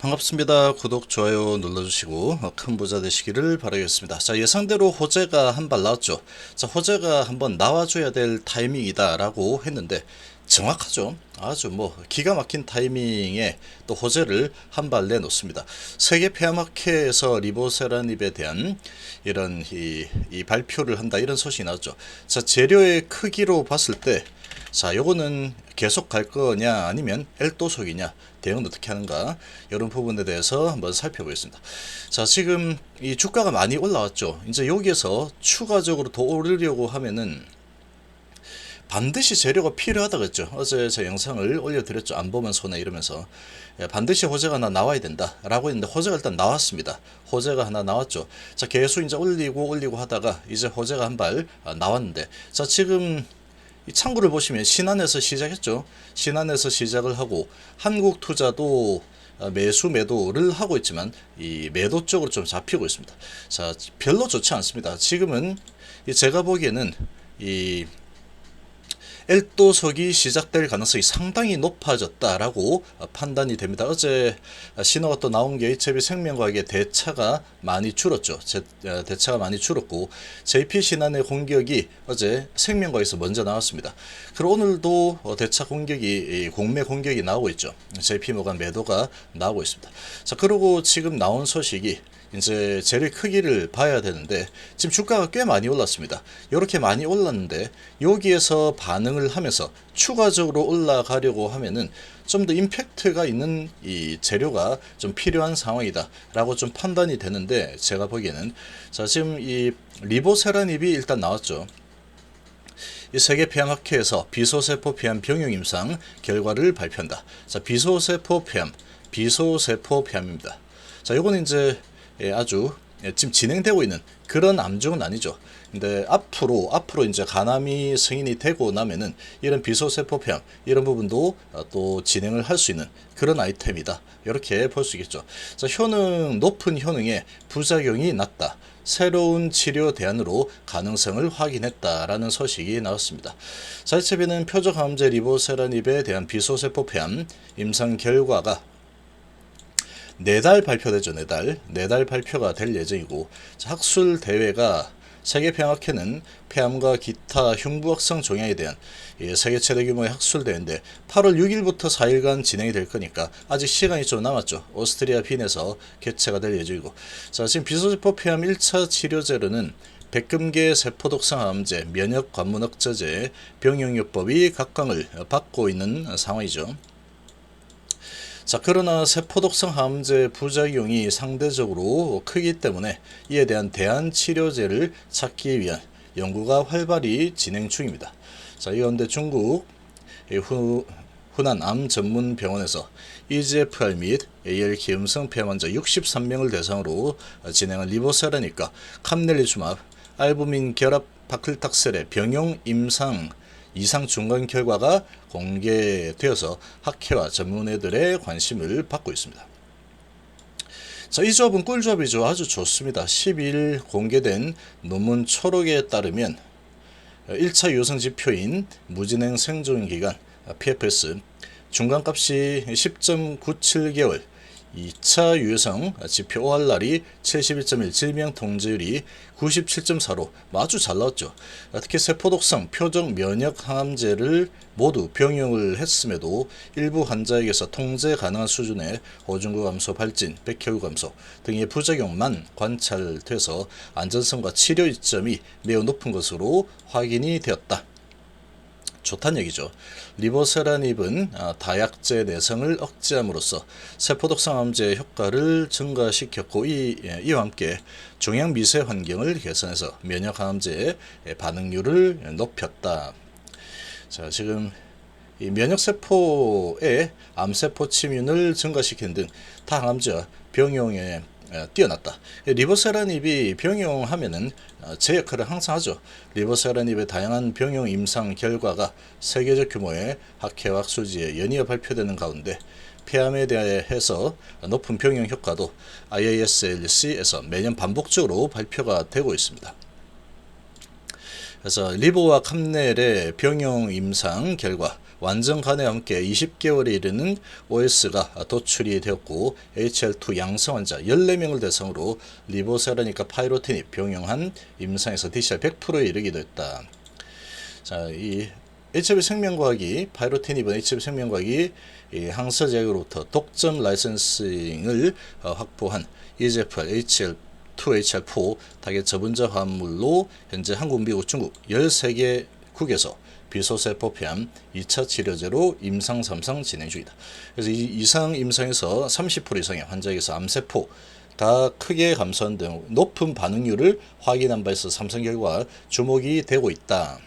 반갑습니다. 구독, 좋아요 눌러주시고 어, 큰 부자 되시기를 바라겠습니다. 자 예상대로 호재가 한 발 나왔죠. 자 호재가 한번 나와줘야 될 타이밍이다라고 했는데 정확하죠. 아주 뭐 기가 막힌 타이밍에 또 호재를 한 발 내놓습니다. 세계 폐암학회에서 리보세라닙에 대한 이런 이, 이 발표를 한다 이런 소식이 나왔죠. 자 재료의 크기로 봤을 때 자, 요거는 계속 갈 거냐 아니면 엘도속이냐 대응은 어떻게 하는가 이런 부분에 대해서 한번 살펴보겠습니다. 자, 지금 이 주가가 많이 올라왔죠. 이제 여기에서 추가적으로 더 오르려고 하면은 반드시 재료가 필요하다 그랬죠. 어제 제 영상을 올려드렸죠. 안 보면 손해 이러면서 예, 반드시 호재가 하나 나와야 된다 라고 했는데 호재가 일단 나왔습니다. 호재가 하나 나왔죠. 자 계속 이제 올리고 올리고 하다가 이제 호재가 한 발 나왔는데 자 지금 이 창구를 보시면 신한에서 시작했죠. 신한에서 시작을 하고 한국 투자도 어, 매수 매도를 하고 있지만 이 매도 쪽으로 좀 잡히고 있습니다. 자 별로 좋지 않습니다. 지금은 이 제가 보기에는 이 엘도석이 시작될 가능성이 상당히 높아졌다라고 판단이 됩니다. 어제 신호가 또 나온 게 HB 생명과학의 대차가 많이 줄었죠. 제, 어, 대차가 많이 줄었고 JP 신한의 공격이 어제 생명과에서 먼저 나왔습니다. 그리고 오늘도 어, 대차 공격이 공매 공격이 나오고 있죠. JP 모간 매도가 나오고 있습니다. 자 그리고 지금 나온 소식이 이제 재료 크기를 봐야 되는데 지금 주가가 꽤 많이 올랐습니다. 이렇게 많이 올랐는데 여기에서 반응을 하면서 추가적으로 올라가려고 하면은 좀 더 임팩트가 있는 이 재료가 좀 필요한 상황이다라고 좀 판단이 되는데 제가 보기에는 자 지금 이 리보세라닙이 일단 나왔죠. 이 세계 폐암학회에서 비소세포 폐암 병용 임상 결과를 발표한다. 자 비소세포 폐암, 비소세포 폐암입니다. 자 요거는 이제 예, 아주 예, 지금 진행되고 있는 그런 암종은 아니죠. 근데 앞으로 앞으로 이제 간암이 승인이 되고 나면은 이런 비소세포 폐암 이런 부분도 어, 또 진행을 할 수 있는 그런 아이템이다. 이렇게 볼 수 있겠죠. 자, 효능 높은 효능에 부작용이 낮다. 새로운 치료 대안으로 가능성을 확인했다라는 소식이 나왔습니다. 자이체비는 표적암제 리보세라닙에 대한 비소세포 폐암 임상 결과가 네 달 발표되죠. 네 달. 네 달 발표가 될 예정이고 학술 대회가 세계 폐암학회는 폐암과 기타 흉부학성 종양에 대한 세계 최대 규모의 학술 대회인데 8월 6일부터 4일간 진행이 될 거니까 아직 시간이 좀 남았죠. 오스트리아 빈에서 개최가 될 예정이고 자 지금 비소지포 폐암 1차 치료제로는 백금계 세포독성 암제, 면역 관문 억제제, 병용요법이 각광을 받고 있는 상황이죠. 자, 그러나 세포독성 항암제 부작용이 상대적으로 크기 때문에 이에 대한 대안 치료제를 찾기 위한 연구가 활발히 진행 중입니다. 자, 이런데 중국 후, 후난 암 전문 병원에서 EGFR 및 AL 기음성 폐암 환자 63명을 대상으로 진행한 리보세라니까 캄넬리주맙, 알부민 결합 바클탁셀의 병용 임상 이상 중간 결과가 공개되어서 학회와 전문의들의 관심을 받고 있습니다. 자, 이 조합은 꿀조합이죠. 아주 좋습니다. 10일 공개된 논문 초록에 따르면 1차 유성 지표인 무진행 생존 기간 PFS 중간값이 10.97개월 2차 유해성 지표 OR날이 71.1 질병 통제율이 97.4로 아주 잘 나왔죠. 특히 세포독성 표적 면역 항암제를 모두 병용을 했음에도 일부 환자에게서 통제 가능한 수준의 호중구 감소 발진, 백혈구 감소 등의 부작용만 관찰돼서 안전성과 치료 이점이 매우 높은 것으로 확인이 되었다. 좋다는 얘기죠. 리보세라닙은 아, 다약제 내성을 억제함으로써 세포독성 암제의 효과를 증가시켰고 이, 예, 이와 함께 종양 미세 환경을 개선해서 면역 항암제의 반응률을 높였다. 자, 지금 이 면역세포의 암세포 침윤을 증가시키는 등 다항암제와 병용에 어, 뛰어났다. 리보세라닙이 병용하면은 어, 제 역할을 항상 하죠. 리보세라닙의 다양한 병용 임상 결과가 세계적 규모의 학회와 학술지에 연이어 발표되는 가운데 폐암에 대해서 높은 병용 효과도 IASLC에서 매년 반복적으로 발표가 되고 있습니다. 그래서 리보와 캄넬의 병용 임상 결과 완전 간에 함께 20개월에 이르는 OS가 도출이 되었고 HL2 양성 환자 14명을 대상으로 리보세라니까 파이로틴이 병용한 임상에서 DCR 100%에 이르기도 했다. 자, 이 HIV 생명과학이 파이로테니번 HIV 생명과학이 이 항서제약으로부터 독점 라이선싱을 어, 확보한 EGFR, HL, 2HR4 타겟 저분자 화합물로 현재 한국, 미국, 중국 13개 국에서 비소세포 폐암 2차 치료제로 임상 3상 진행 중이다. 그래서 이 이상 임상에서 30% 이상의 환자에게서 암세포가 크게 감소한 등 높은 반응률을 확인한 바 있어 삼성 결과 주목이 되고 있다.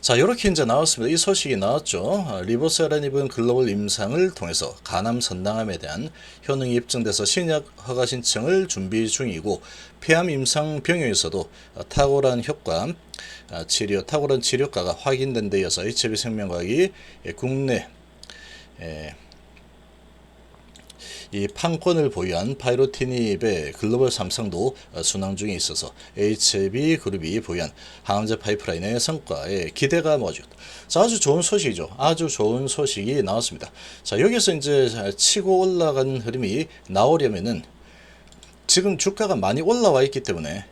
자, 이렇게 이제 나왔습니다. 이 소식이 나왔죠. 아, 리보세라닙은 글로벌 임상을 통해서 간암 선당암에 대한 효능이 입증돼서 신약 허가 신청을 준비 중이고 폐암 임상 병용에서도 탁월한 효과, 아, 치료, 탁월한 치료가가 확인된 데 이어서 HIV 생명과학이 국내 에, 이 판권을 보유한 파이로티닙의 글로벌 삼성도 어, 순항 중에 있어서 HB 그룹이 보유한 항암제 파이프라인의 성과에 기대가 모아지고 자, 아주 좋은 소식이죠. 아주 좋은 소식이 나왔습니다. 자, 여기서 이제 치고 올라간 흐름이 나오려면은 지금 주가가 많이 올라와 있기 때문에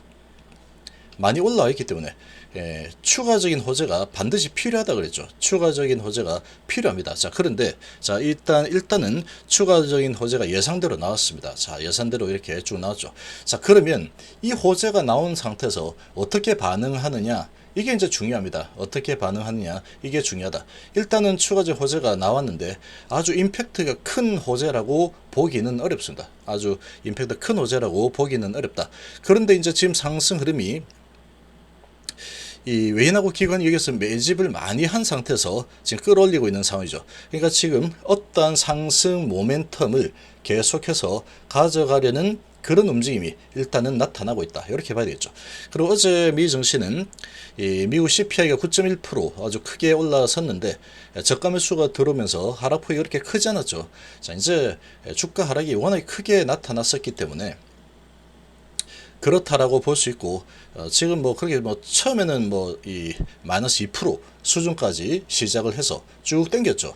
많이 올라와 있기 때문에 예, 추가적인 호재가 반드시 필요하다 그랬죠. 추가적인 호재가 필요합니다. 자, 그런데 자, 일단 일단은 추가적인 호재가 예상대로 나왔습니다. 자, 예상대로 이렇게 쭉 나왔죠. 자, 그러면 이 호재가 나온 상태에서 어떻게 반응하느냐? 이게 이제 중요합니다. 어떻게 반응하느냐 이게 중요하다. 일단은 추가적 호재가 나왔는데 아주 임팩트가 큰 호재라고 보기는 어렵습니다. 아주 임팩트 큰 호재라고 보기는 어렵다. 그런데 이제 지금 상승 흐름이 이 외인하고 기관이 여기서 매집을 많이 한 상태에서 지금 끌어올리고 있는 상황이죠. 그러니까 지금 어떠한 상승 모멘텀을 계속해서 가져가려는 그런 움직임이 일단은 나타나고 있다. 이렇게 봐야 되겠죠. 그리고 어제 미 증시는 이 미국 CPI가 9.1% 아주 크게 올라섰는데 저가 매수가 들어오면서 하락폭이 그렇게 크지 않았죠. 자, 이제 주가 하락이 워낙에 크게 나타났었기 때문에 그렇다라고 볼 수 있고 어, 지금 뭐 그렇게 뭐 처음에는 뭐 이 마이너스 2% 수준까지 시작을 해서 쭉 당겼죠.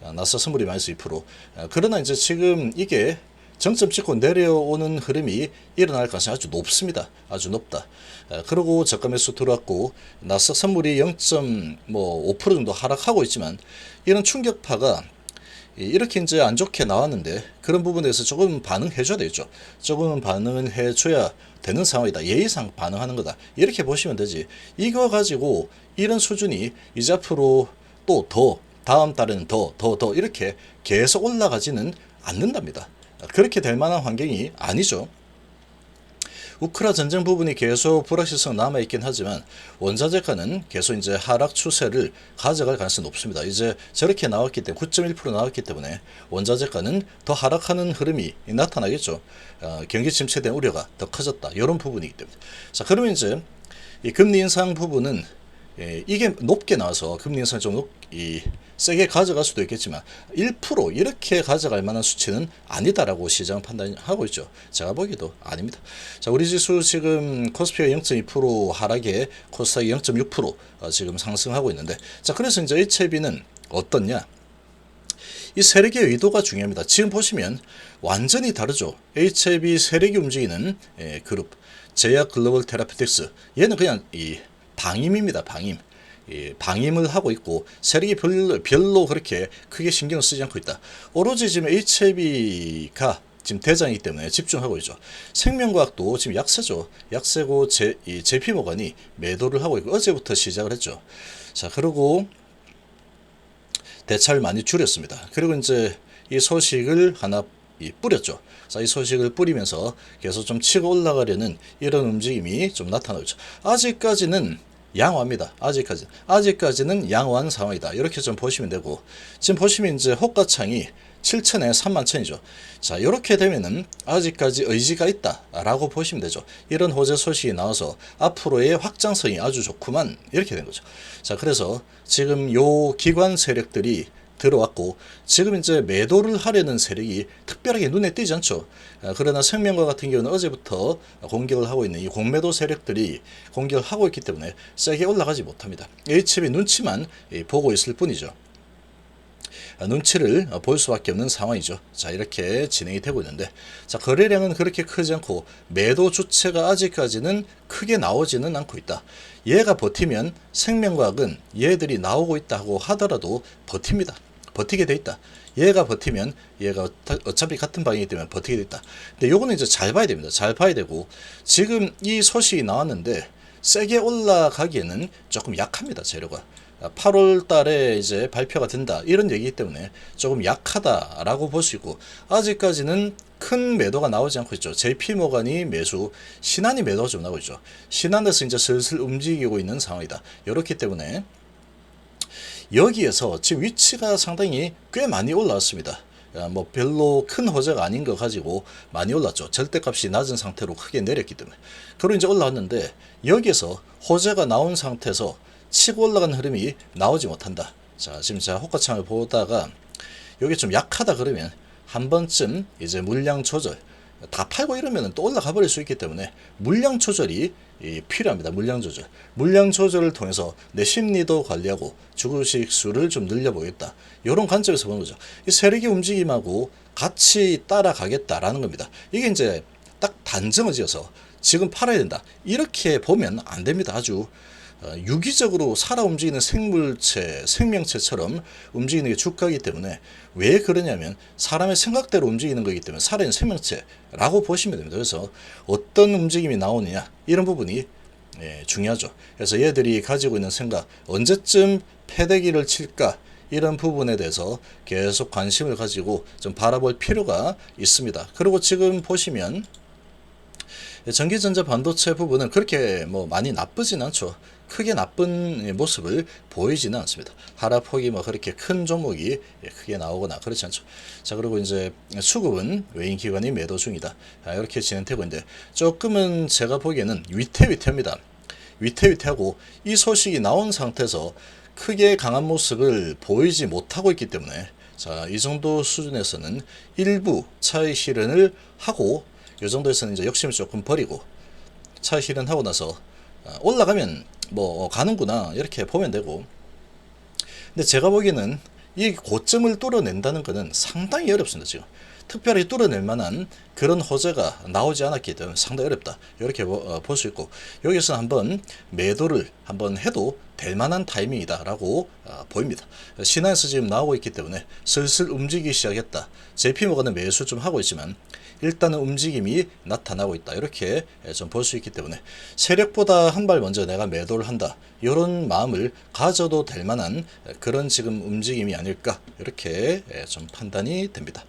어, 나서 선물이 마이너스 2%. 어, 그러나 이제 지금 이게 정점 찍고 내려오는 흐름이 일어날 가능성이 아주 높습니다. 아주 높다. 어, 그리고 저가 매수 들어왔고 나서 선물이 0.5% 정도 하락하고 있지만 이런 충격파가 이렇게 이제 안 좋게 나왔는데 그런 부분에서 조금 반응해 줘야 되죠. 조금은 반응을 해 줘야 되는 상황이다. 예의상 반응하는 거다. 이렇게 보시면 되지. 이거 가지고 이런 수준이 이제 앞으로 또 더 다음 달에는 더 더 더 이렇게 계속 올라가지는 않는답니다. 그렇게 될 만한 환경이 아니죠. 우크라 전쟁 부분이 계속 불확실성 남아 있긴 하지만 원자재가는 계속 이제 하락 추세를 가져갈 가능성이 높습니다. 이제 저렇게 나왔기 때문에 9.1% 나왔기 때문에 원자재가는 더 하락하는 흐름이 나타나겠죠. 어, 경기 침체된 우려가 더 커졌다. 이런 부분이기 때문에. 자, 그러면 이제 이 금리 인상 부분은 예, 이게 높게 나와서 금리 인상 좀 높, 이, 세게 가져갈 수도 있겠지만 1% 이렇게 가져갈 만한 수치는 아니다라고 시장 판단하고 있죠. 제가 보기도 아닙니다. 자, 우리 지수 지금 코스피가 0.2% 하락에 코스닥이 0.6% 어, 지금 상승하고 있는데 자, 그래서 이제 HB는 어떻냐? 이 세력의 의도가 중요합니다. 지금 보시면 완전히 다르죠. HB 세력이 움직이는 예, 그룹 제약 글로벌 테라피틱스 얘는 그냥 이 방임입니다. 방임. 예, 방임을 하고 있고 세력이 별로, 별로 그렇게 크게 신경을 쓰지 않고 있다. 오로지 지금 HIV가 지금 대장이기 때문에 집중하고 있죠. 생명과학도 지금 약세죠. 약세고 제, 이 JP모간이 매도를 하고 있고 어제부터 시작을 했죠. 자 그리고 대차를 많이 줄였습니다. 그리고 이제 이 소식을 하나 이 뿌렸죠. 자, 이 소식을 뿌리면서 계속 좀 치고 올라가려는 이런 움직임이 좀 나타나고 있죠. 아직까지는 양호합니다. 아직까지. 아직까지는 양호한 상황이다. 이렇게 좀 보시면 되고, 지금 보시면 이제 호가창이 7천에 3만 천이죠. 자, 이렇게 되면은 아직까지 의지가 있다라고 보시면 되죠. 이런 호재 소식이 나와서 앞으로의 확장성이 아주 좋구만. 이렇게 된 거죠. 자, 그래서 지금 요 기관 세력들이 들어왔고 지금 이제 매도를 하려는 세력이 특별하게 눈에 띄지 않죠. 아, 그러나 생명과 같은 경우는 어제부터 공격을 하고 있는 이 공매도 세력들이 공격을 하고 있기 때문에 세게 올라가지 못합니다. HB 눈치만 예, 보고 있을 뿐이죠. 아, 눈치를 볼 수밖에 없는 상황이죠. 자 이렇게 진행이 되고 있는데 자 거래량은 그렇게 크지 않고 매도 주체가 아직까지는 크게 나오지는 않고 있다. 얘가 버티면 생명과학은 얘들이 나오고 있다고 하더라도 버팁니다. 버티게 돼 있다. 얘가 버티면 얘가 어차피 같은 방이기 때문에 버티게 돼 있다. 근데 요거는 이제 잘 봐야 됩니다. 잘 봐야 되고 지금 이 소식이 나왔는데 세게 올라가기에는 조금 약합니다. 재료가. 8월 달에 이제 발표가 된다. 이런 얘기이기 때문에 조금 약하다라고 있고 아직까지는 큰 매도가 나오지 않고 있죠. JP 모간이 매수, 신한이 매도가 좀 나오고 있죠. 신한에서 이제 슬슬 움직이고 있는 상황이다. 이렇기 때문에 여기에서 지금 위치가 상당히 꽤 많이 올라왔습니다. 아, 뭐 별로 큰 호재가 아닌 거 가지고 많이 올랐죠. 절대값이 낮은 상태로 크게 내렸기 때문에. 그리고 이제 올라왔는데 여기에서 호재가 나온 상태에서 치고 올라간 흐름이 나오지 못한다. 자, 지금 제가 호가창을 보다가 여기 좀 약하다 그러면 한 번쯤 이제 물량 조절 다 팔고 이러면 또 올라가 버릴 수 있기 때문에 물량 조절이 이, 필요합니다. 물량 조절. 물량 조절을 통해서 내 심리도 관리하고 주식 수를 좀 늘려보겠다. 이런 관점에서 보는 거죠. 이 세력의 움직임하고 같이 따라가겠다라는 겁니다. 이게 이제 딱 단정을 지어서 지금 팔아야 된다. 이렇게 보면 안 됩니다. 아주 어, 유기적으로 살아 움직이는 생물체, 생명체처럼 움직이는 게 주가이기 때문에 왜 그러냐면 사람의 생각대로 움직이는 거기 때문에 살아있는 생명체라고 보시면 됩니다. 그래서 어떤 움직임이 나오느냐 이런 부분이 예, 중요하죠. 그래서 얘들이 가지고 있는 생각 언제쯤 패대기를 칠까 이런 부분에 대해서 계속 관심을 가지고 좀 바라볼 필요가 있습니다. 그리고 지금 보시면 전기전자 반도체 부분은 그렇게 뭐 많이 나쁘진 않죠. 크게 나쁜 모습을 보이지는 않습니다. 하락폭이 뭐 그렇게 큰 종목이 크게 나오거나 그렇지 않죠. 자, 그리고 이제 수급은 외인 기관이 매도 중이다. 아, 이렇게 진행되고 있는데 조금은 제가 보기에는 위태위태합니다. 위태위태하고 이 소식이 나온 상태에서 크게 강한 모습을 보이지 못하고 있기 때문에 자, 이 정도 수준에서는 일부 차익 실현을 하고 이 정도에서는 이제 욕심을 조금 버리고 차익 실현하고 나서 아, 올라가면 뭐 가는구나 이렇게 보면 되고. 근데 제가 보기에는 이 고점을 뚫어낸다는 것은 상당히 어렵습니다 지금. 특별히 뚫어낼 만한 그런 호재가 나오지 않았기 때문에 상당히 어렵다 이렇게 볼 수 있고. 여기서 한번 매도를 한번 해도 될 만한 타이밍이다 라고 어, 보입니다. 신화에서 지금 나오고 있기 때문에 슬슬 움직이기 시작했다. JP모가는 매수 좀 하고 있지만 일단은 움직임이 나타나고 있다. 이렇게 좀 볼 수 있기 때문에. 세력보다 한 발 먼저 내가 매도를 한다. 이런 마음을 가져도 될 만한 그런 지금 움직임이 아닐까. 이렇게 좀 판단이 됩니다.